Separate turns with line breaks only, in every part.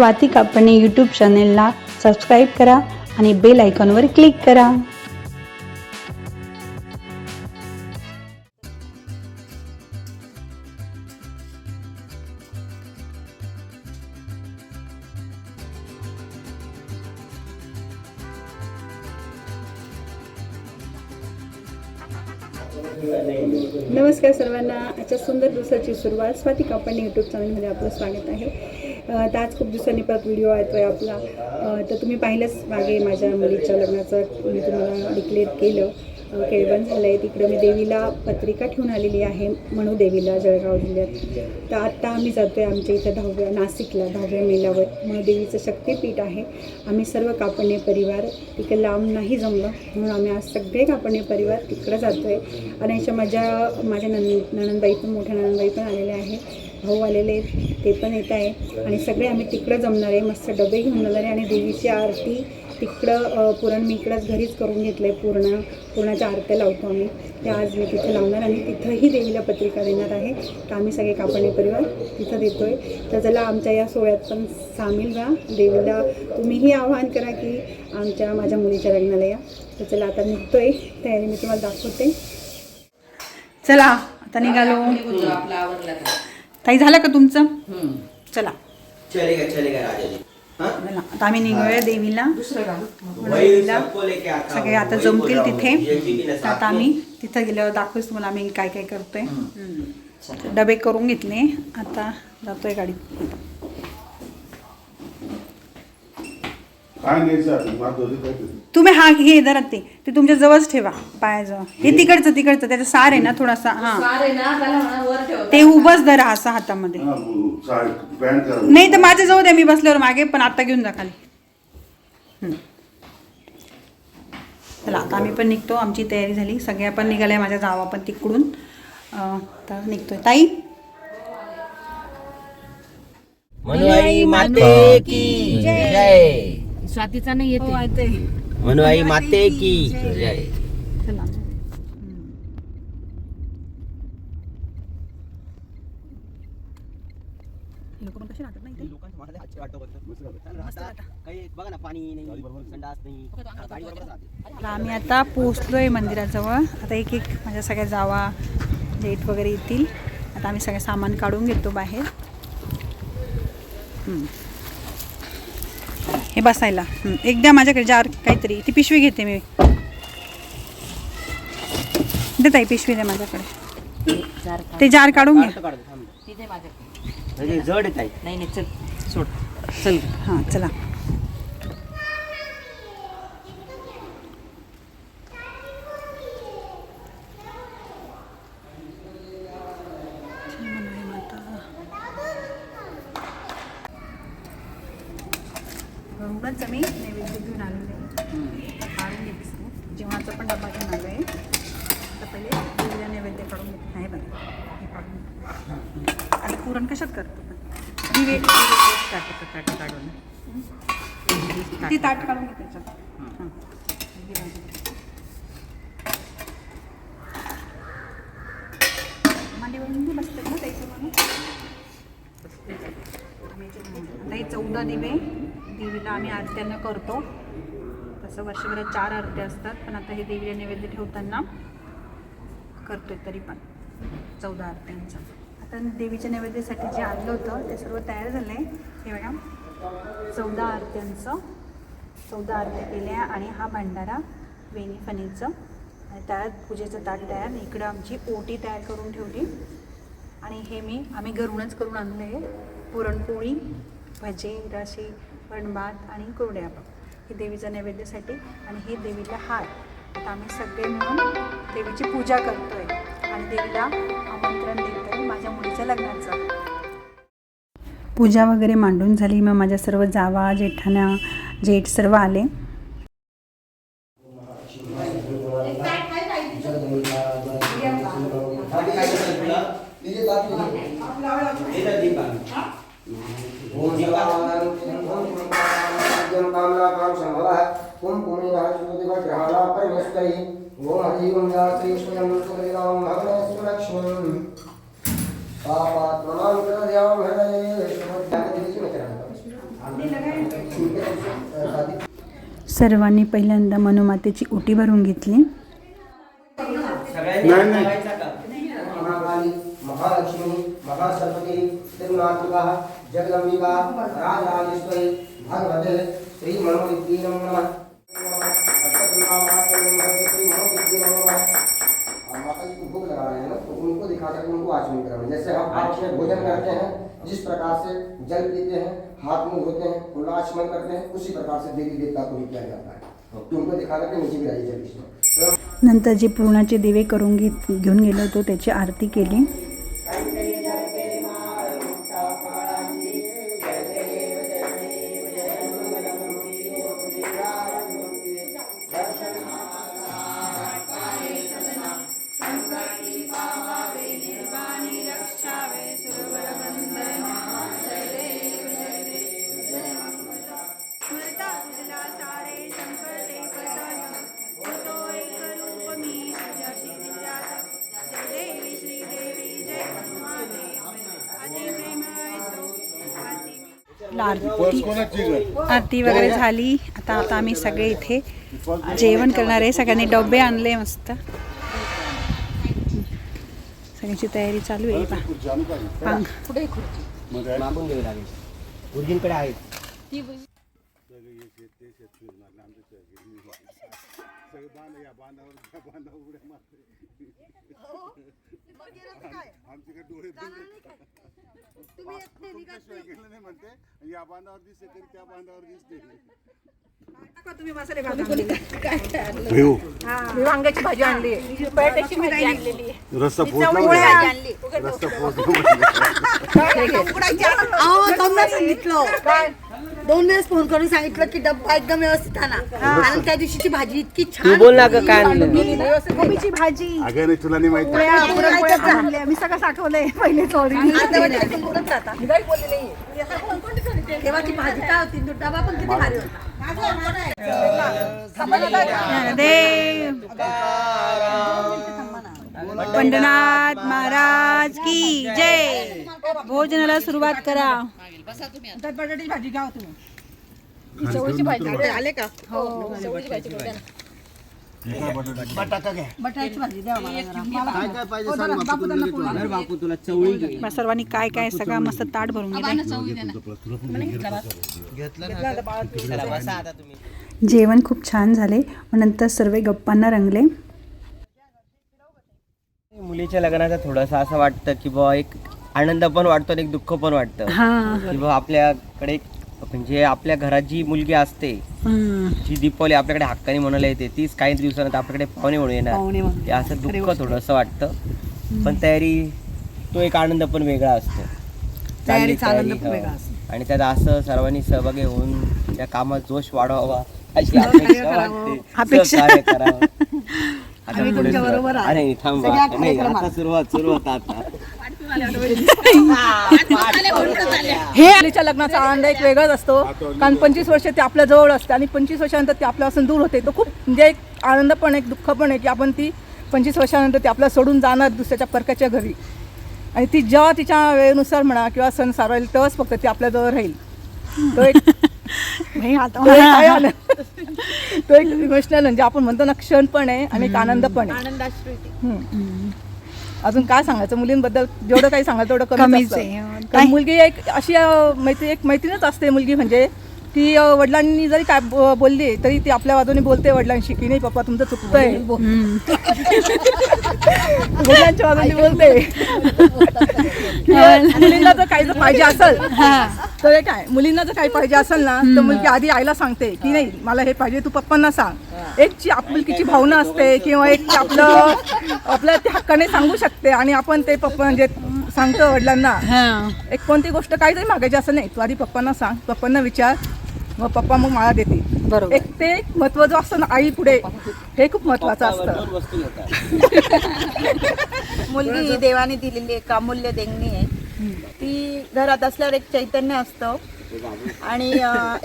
Swati Kapne YouTube चॅनेलला subscribe करा आणि बेल आयकॉनवर क्लिक करा.
नमस्कार सर्वांना आजच्या सुंदर दिवसाची सुरुवात स्वाती कापडणे यूट्यूब चॅनलमध्ये आपलं स्वागत आहे. तर आज खूप दिवसांनी परत व्हिडिओ येतो आहे आपला तर तुम्ही पाहिलंच मागे माझ्या मुलीच्या लग्नाचं. मी तुम्हाला डिक्लेअर केलं. केळवण झालं आहे तिकडे मी देवीला पत्रिका ठेवून आलेली आहे म्हणू देवीला जळगाव जिल्ह्यात. तर आत्ता आम्ही जातो आहे आमच्या इथं दहाव्या नाशिकला दहाव्या मेल्यावर म्हणून देवीचं शक्तिपीठ आहे. आम्ही सर्व कापडणे परिवार तिकडे लांब नाही जमलं. म्हणून आम्ही आज सगळे कापडणे परिवार तिकडं जातो आहे आणि याच्या माझ्या माझ्या नन नणनबाई पण मोठ्या नणनबाई पण आलेल्या आहे भाऊ आलेले आहेत ते पण येत आहे. आणि सगळे आम्ही तिकडं जमणार आहे मस्त डबे घेऊन जाणार आहे आणि देवीची आरती तिकडं पुरण मी इकडंच घरीच करून घेतलं आहे पूर्ण. पूर्णाच्या आरत्या लावतो आम्ही. त्या आज मी तिथे लावणार आणि तिथंही देवीला पत्रिका देणार आहे. तर आम्ही सगळे कापडणे परिवार तिथं देतो आहे तर चला आमच्या या सोहळ्यात पण सामील व्हा. देवीला तुम्हीही आवाहन करा की आमच्या माझ्या मुलीच्या लग्नाला या. तर चला आता निघतो आहे तयारी मी तुम्हाला दाखवते.
चला आता निघालो. ताई झालं का तुमचं? चला.
चलेगा चलेगा हाँ?
चला आता आम्ही निघूया देवीला. देवीला.
सबको लेके आता
सगळे आता जमतील तिथे. तर आता
में।
आम्ही तिथं गेल्यावर दाखवूच तुम्हाला आम्ही काय काय करतोय. डबे करून घेतले. आता जातोय गाडीत.
काय न्यायचं आपण माधवरी काय ते?
तुम्ही हा हे धरा ते ते तुमच्या जवळच ठेवा पायाजवळ हे तिकडचं तिकडचं त्याचा सार आहे ना थोडासा हा. ते उभंच धरा असं हातामध्ये.
हा, ब- साडी पॅन्ट करा.
नाही तर माझ्या जवळ द्या मी बसल्यावर मागे पण आता घेऊन जा खाली. हम्म. चला आता आम्ही पण निघतो आमची तयारी झाली. सगळ्या पण निघाल्या माझ्या जावा पण तिकडून. अं, तर निघतोय. ताई?
मनुआई माते की जय.
स्वातीचा नाही येते
मनुआई माते की जय.
आम्ही आता पोहोचलोय मंदिराजवळ. आता एक एक माझ्या सगळ्या जावा डेट वगैरे येतील. आता आम्ही सगळं सामान काढून घेतो बाहेर. हम्म. हे बसायला. एकदा माझ्याकडे जार काहीतरी. ती पिशवी घेते मी. दे ताई पिशवी दे माझ्याकडे. ते जार काढून घ्या
जड
नाही नाही चल. सोड. चल
हां चला एवढंच आम्ही नैवेद्य घेऊन आलेलो आहे काढून घेतलं जेवणाचा पण डबा घेऊन आलो आहे तर पहिले दिलेला नैवेद्य काढून घेत नाही आता पुरण कशात करतो पण दिवे
काढून.
ती ताट काढून घे त्याच्यात. मांडीवरून बसतात ना त्याचं आता हे चौदा दिवे देवीला आम्ही आरत्यांना करतो. तसं वर्षभरात चार आरत्या असतात पण आता हे देवीला नैवेद्य ठेवताना करतोय तरी पण. चौदा आरत्यांचा आता देवीच्या नैवेद्यासाठी जे आणलं होतं ते सर्व तयार झालं आहे हे बघा. चौदा आरत्यांचं चौदा आरत्या केल्या आणि हा भांडारा वेणी फणीचं. आणि त्यात पूजेचं ताट तयार. इकडं आमची ओटी तयार करून ठेवली. आणि हे मी आम्ही घरूनच करून आणलं आहे पुरणपोळी भजे रशी वणभात आणि कुरड्या हे देवीच्या नैवेद्यासाठी आणि हे देवीला हार. आता आम्ही सगळे मिळून देवीची पूजा करतो आहे आणि देवीला आमंत्रण देत माझ्या मुलीच्या लग्नाचं. पूजा वगैरे मांडून झाली. मग माझ्या सर्व जावा जेठाण्या जेठ सर्व आले. सर्वांनी पहिल्यांदा मनुमातेची उटी भरून घेतली.
महालक्ष्मी महासरस्वती त्रिगुणात्मिका जगदम्बिका राजराजेश्वरी भगवते श्री मनोविद्ये नमः. माता जी को भोग लगा रहे हैं ना तो उनको दिखा करके उनको आचमन कराना जैसे हम में भोजन करते हैं जिस प्रकार से जल पीते हैं, हाथ मुँह धोते हैं फूला आचमन करते हैं, उसी प्रकार से देवी देवता को किया जाता है। तो उनको दिखा करके मुझे भी जाती है
नंतर जे पूर्णाचे दिवे करून घेत घेऊन गेलो होतो, त्याची आरती केली.
ग?
आरती वगैरे झाली आता आता आम्ही सगळे इथे जेवण करणार आहे सगळ्यांनी डबे आणले मस्त सगळ्यांची तयारी चालू आहे पा
खुर्ची आणू का?
पांग
मग काय?
मागून घ्यावी लागेल गुरुजींकडे आहेत
सगळे हे शेत, ते शेत आमचं शेत गेली. सगळे बांध या बांधावर त्या बांधावर उड्या मारते. आमचे काय डोळे गेलं नाही म्हणते आणि या बांधावर दिसते तरी त्या बांधावर दिसते.
वांग्याची भाजी आणली बटाट्याची भाजी आणलेली
रस्ता पोहोचला रस्ता
अहो त्यांना सांगितलं दोन वेळेस फोन करून सांगितलं की डब्बा एकदम व्यवस्थित आणा. आणि त्या दिवशीची भाजी इतकी छान
बोल ना ग काय आणलं?
कोबीची भाजी.
अगं नाही तुला नाही माहिती
मी सगळं साठवलंय पहिले चोरी
ती भाजी काय होती? तो डबा पण किती भारी होता.
पंडनाथ महाराज की जय. भोजनाला सुरुवात करा.
बटाट्याची भाजी घ्या हो तुम्ही.
आले का?
बटाट्याची भाजी द्या मला जरा. मला
काय काय पाहिजे सांग बापू तुला देतो. धर बापू तुला चवळी घे.
मग सर्वांनी काय काय सगळं मस्त ताट भरून गेले
चला बसा आता तुम्ही
जेवण खूप छान झाले. मग नंतर सर्व गप्पांना रंगले.
मुलीच्या लग्नाचं थोडंसं असं वाटतं की बुवा एक आनंद पण वाटतो आणि एक दुःख पण वाटतं.
हा.
की बुवा आपल्याकडे म्हणजे आपल्या घरात जी मुलगी असते जी दीपावली आपल्याकडे हक्काने म्हणायला येते तीच काही दिवसानंतर आपल्याकडे पाहुणे म्हणून येणार. ते असं दुःख थोडंसं वाटतं. पण तयारी तो एक आनंद पण वेगळा असतो. चांगली हो. आणि त्यात असं सर्वांनी सहभागी होऊन त्या कामात जोश वाढवावा अशी अपेक्षा वाटते.
अपेक्षा.
सहकार्य करावं. अरे नाही, थांबा नाही आता सुरुवात सुरुवात आता.
हे मुलीच्या लग्नाचा आनंद एक वेगळाच असतो. कारण पंचवीस वर्ष ते आपल्या जवळ असते आणि पंचवीस वर्षानंतर ते आपल्यापासून दूर होते. तो खूप म्हणजे एक आनंद पण एक दुःख पण आहे की आपण ती पंचवीस वर्षानंतर ती आपल्याला सोडून जाणार दुसऱ्याच्या परक्याच्या घरी. आणि ती जेव्हा तिच्या वेळेनुसार म्हणा किंवा सण सारवेल तेव्हाच फक्त ती आपल्याजवळ राहील. तो एक तो एक काय आनंद तो एक इमोशनल म्हणजे आपण म्हणतो ना क्षण पण आहे आणि एक आनंद पण आहे हम्म. अजून काय सांगायचं मुलींबद्दल जेवढं काही सांगाल तेवढं कमीच.
आहे.
कारण मुलगी एक अशी अं, मैत्री एक मैत्रीणच असते मुलगी म्हणजे ती वडिलांनी जरी काय बोलली तरी ती आपल्या बाजूने बोलते वडिलांशी की नाही पप्पा तुमचं चुकतंय वडिलांच्या बाजूने बोलते. मुलींना जर काही पाहिजे असेल तर काय मुलींना जर काही पाहिजे असेल ना तर मुलगी आधी आईला सांगते की नाही मला हे पाहिजे तू पप्पांना सांग. एक जी आपुलकीची भावना असते किंवा एक आपलं आपल्या ते हक्काने सांगू शकते आणि आपण ते पप्पा म्हणजे सांगतो वडिलांना एक कोणती गोष्ट काही जरी मागायची असं नाही तू आधी पप्पांना सांग पप्पांना विचार मग पप्पा मग मला देते.
बरोबर.
एक ते महत्त्व जो असतं ना आई पुढे हे खूप महत्वाचं असतं.
दोन वस्तू येतात
मुलगी ही देवाने दिलेली एक अमूल्य देणगी आहे. ती घरात असल्यावर एक चैतन्य असतं.
आणि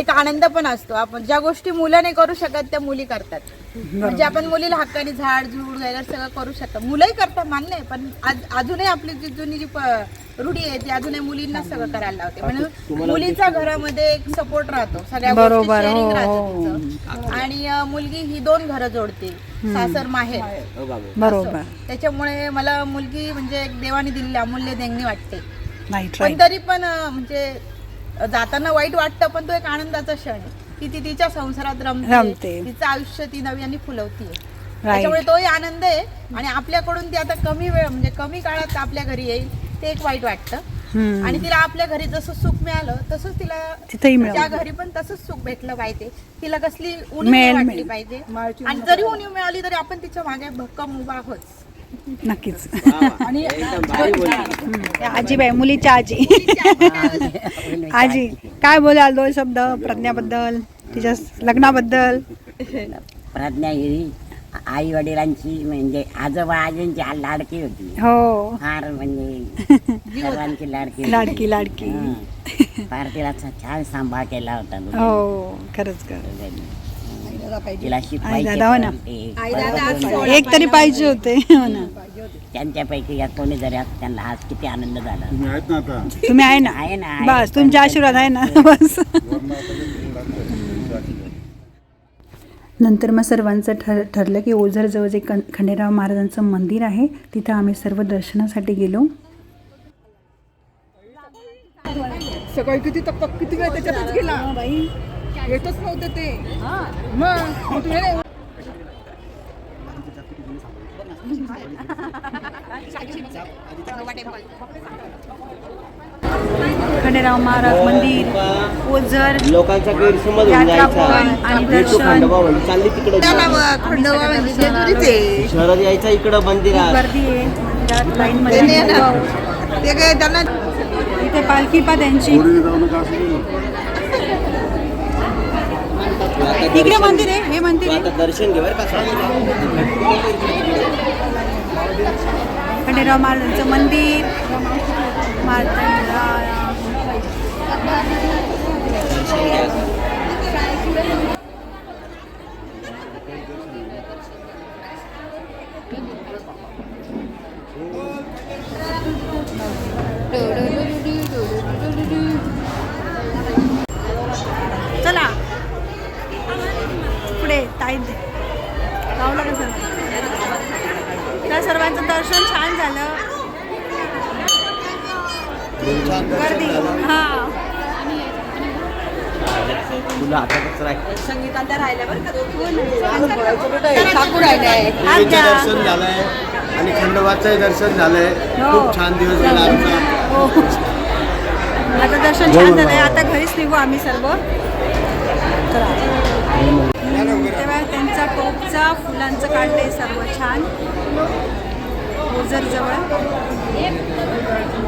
एक आनंद पण असतो. आपण ज्या गोष्टी मुलं नाही करू शकत त्या मुली करतात. म्हणजे आपण मुलीला हक्काने झाड झूड वगैरे सगळं करू शकतो. मुलंही करतात मान्य आहे. पण आज अजूनही आपली जी जुनी जी रूढी आहे ती अजूनही मुलींना सगळं करायला लावते. म्हणून मुलीचा घरामध्ये एक सपोर्ट राहतो. सगळ्या गोष्टी
हो,
राहतं तिचं. आणि मुलगी ही दोन घरं जोडते. सासर माहेर.
हो
बरोबर.
त्याच्यामुळे मला मुलगी म्हणजे एक देवाने दिलेली अमूल्य देणगी वाटते. पण तरी पण म्हणजे जाताना वाईट वाटतं पण तो एक आनंदाचा क्षण आहे. की ती तिच्या संसारात
रमते.
रमते. तिचं आयुष्य ती नव्याने फुलवतीये त्याच्यामुळे तोही आनंद आहे आणि आपल्याकडून ती आता कमी वेळ म्हणजे कमी काळात आपल्या घरी येईल ते एक वाईट वाटतं. आणि तिला आपल्या घरी जसं सुख मिळालं तसंच तिला
तिथंही.
त्या घरी पण तसंच सुख भेटलं पाहिजे. तिला कसली उणीव नाही
मिळेल,
वाटली
मिळेल.
पाहिजे. आणि जरी उणीव मिळाली तरी आपण तिच्यामागे भक्कम उभा आहोत.
नक्कीच.
आणि बोलली.
त्या आजीबाई मुलीच्या आजी. आजी. काय बोलाल दोन शब्द? प्रज्ञाबद्दल तिच्या लग्नाबद्दल?
प्रज्ञा ही आई वडिलांची म्हणजे आजोबा आजींची लाडकी होती.
हो.
फार म्हणजे सर्वांची लाडकी.
लाडकी लाडकी.
हं. फार तिला छान सांभाळ केला होता
हो खरंच कर
तिला
आई
शिकवायचे
दादा हो ना.
पण ते.
एक तरी पाहिजे होते हो ना.
त्यांच्यापैकी या कोणी जरी असं त्यांना आज किती आनंद झाला.
तुम्ही आहेत ना आता?
तुम्ही आहे ना?
आहे ना आहे.
बस तुमचे आशीर्वाद आहे ना? बस. नंतर मग सर्वांचं ठर ठरलं की ओझरजवळ जे कं खंडेराव महाराजांचं मंदिर आहे. तिथं आम्ही सर्व दर्शनासाठी गेलो.
सकाळी किती तक किती वेळ त्याच्यातच गेला? बाई. येतच नव्हते ते. मग मग तुम्ही
खंडेराव महाराज मंदिर ओझर
लोकांचा गैरसमज
आणि दर्शन.
खंडोबा चालली तिकडे
म्हणजे.
शहरात यायचा इकडं मंदिरात.
गर्दी आहे. मंदिरात लाईनमध्ये
ते नाही ना.
उभं.
ते काय त्यांना
इथे पालखी पा त्यांची
थोडी जाऊ नका असं नाही.
इकडे मंदिर आहे हे मंदिर आहे.
दर्शन घे बरं का
खंडेराव महाराजांचं मंदिर महाराजांचा चला पुढे ताई गावला कसं तर सर्वांचं दर्शन छान झालं गर्दी. हा.
तुला आता कसं राहील
संगीताला राहिल्या. बरं का.
दर्शन झालंय आणि खंडोबाचंही दर्शन झालंय.
हो.
खूप छान दिवस गेला आमचा.
हो. आता दर्शन छान झालंय. आता घरीच निघू आम्ही सर्व. तेव्हा त्यांचा टोपचा फुलांचं काढलंय सर्व छान. ओझर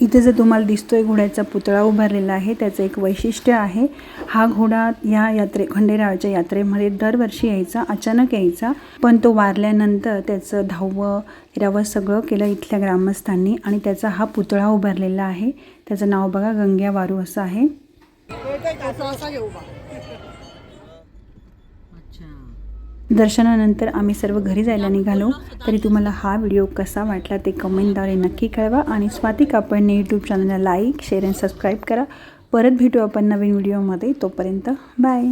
इथे जर तुम्हाला दिसतोय घोड्याचा पुतळा उभारलेला आहे त्याचं एक वैशिष्ट्य आहे हा घोडा या यात्रे खंडेरावाच्या यात्रेमध्ये दरवर्षी यायचा अचानक यायचा पण तो वारल्यानंतर त्याचं धावं रवं सगळं केलं इथल्या ग्रामस्थांनी आणि त्याचा हा पुतळा उभारलेला आहे. त्याचं नाव बघा गंग्या वारू असं आहे. दर्शनानंतर आम्ही सर्व घरी जायला निघालो. तरी तुम्हाला हा व्हिडिओ कसा वाटला ते कमेंटद्वारे नक्की कळवा आणि स्वाती कापडने यूट्यूब चॅनलला लाईक शेअर आणि सबस्क्राईब करा. परत भेटू आपण नवीन व्हिडिओमध्ये. तोपर्यंत बाय